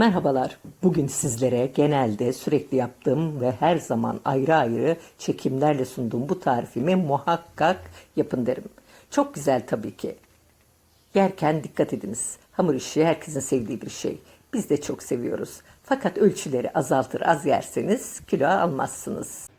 Merhabalar. Bugün sizlere genelde sürekli yaptığım ve her zaman ayrı ayrı çekimlerle sunduğum bu tarifimi muhakkak yapın derim. Çok güzel tabii ki. Yerken dikkat ediniz. Hamur işi herkesin sevdiği bir şey. Biz de çok seviyoruz. Fakat ölçüleri azaltır az yerseniz kilo almazsınız.